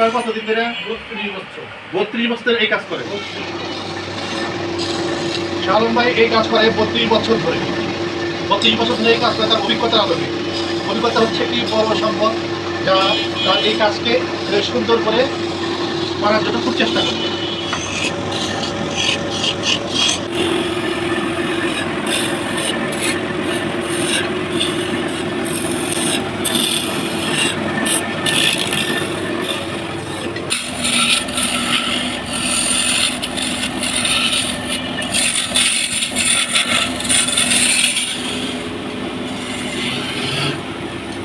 করে কতদিন ধরে? বত্রিশ বছর। এই কাজ করে? শালম ভাই এই কাজ করে বত্রিশ বছর ধরে। বত্রিশ বছর ধরে এই কাজ করে তার অভিজ্ঞতা আলোকে অভিজ্ঞতা হচ্ছে একটি বড় সম্পদ। যা তার এই কাজকে সুন্দর করে করার জন্য খুব চেষ্টা করে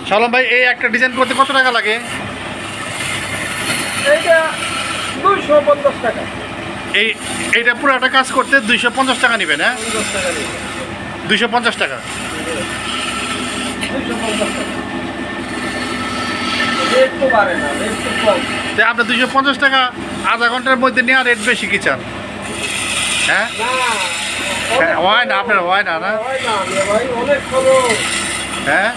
শালম ভাই এই একটা ডিজাইন করতে কত টাকা লাগে? এইটা দুইশো পঞ্চাশ টাকা। এই এইটা পুরোটা কাজ করতে দুইশো পঞ্চাশ টাকা নেবেন হ্যাঁ? দুইশো পঞ্চাশ টাকা আপনার দুইশো পঞ্চাশ টাকা। আধা ঘণ্টার মধ্যে নেওয়া রেট বেশি কি চান? হ্যাঁ? হ্যাঁ, হয় না আপনার হয় না না? 哎。